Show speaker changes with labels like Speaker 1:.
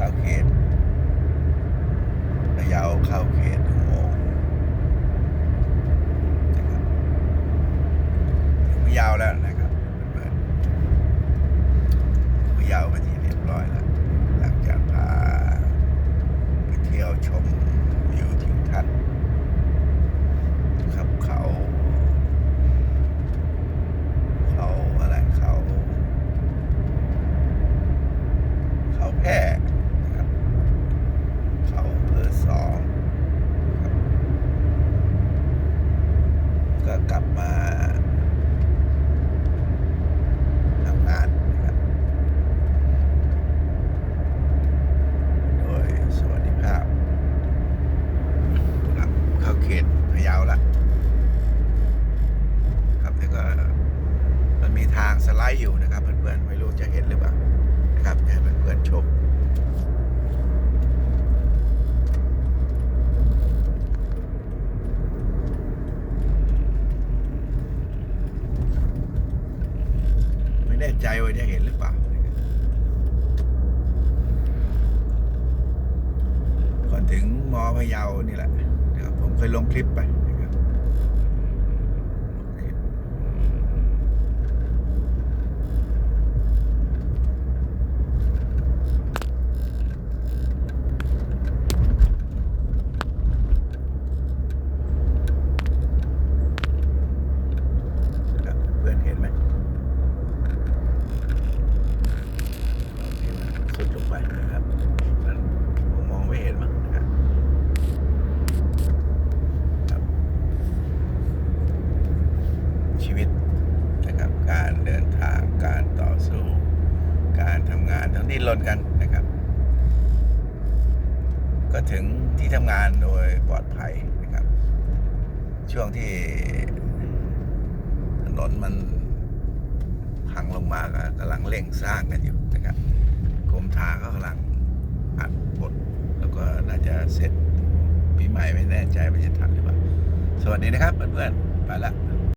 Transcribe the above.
Speaker 1: เข้าเขตพะเยาเข้าเขตอุโมงค์นะครับถึงพะเยาแล้วนะครับเพื่อนพะเยาเป็นที่เรียบร้อยแล้ว หลังจากพาไปเที่ยวชมวิวทิวทัศน์ครับเขาเขาอะไรเขา เขาแพร่นะครับ เขาอำเพอสองนะครับก็กลับมาทำงานนะครับ โดยสวัสดิภาพครับเข้าเขตพะเยาละครับแล้วก็มันมีทางสไลด์อยู่นะครับเพื่อนๆไม่รู้จะเห็นหรือเปล่านะครับให้เพื่อนๆชมไม่แน่ใจว่าจะเห็นหรือเปล่าก่อนถึงมอพะเยานี่แหละนะครับผมเคยลงคลิปไปนะครับลงคลิปนะครับเพื่อนเห็นไหมเห็นไหมสุดลงไปนะครับมันผมมองไม่เห็นมั้งนะครับชีวิตนะครับการเดินทางการต่อสู้ การทำงานทั้งนี้ล้นกันนะครับ ก็ถึงที่ทำงานโดยปลอดภัยนะครับ ช่วงที่ ถนมันพังลงมาก็กำลังเร่งสร้างกันอยู่นะครับกรมทางก็กำลังอัดบทแล้วก็น่าจะเสร็จปีใหม่ไม่แน่ใจว่าจะทันหรือเปล่า สวัสดีนะครับเพื่อนๆไปละ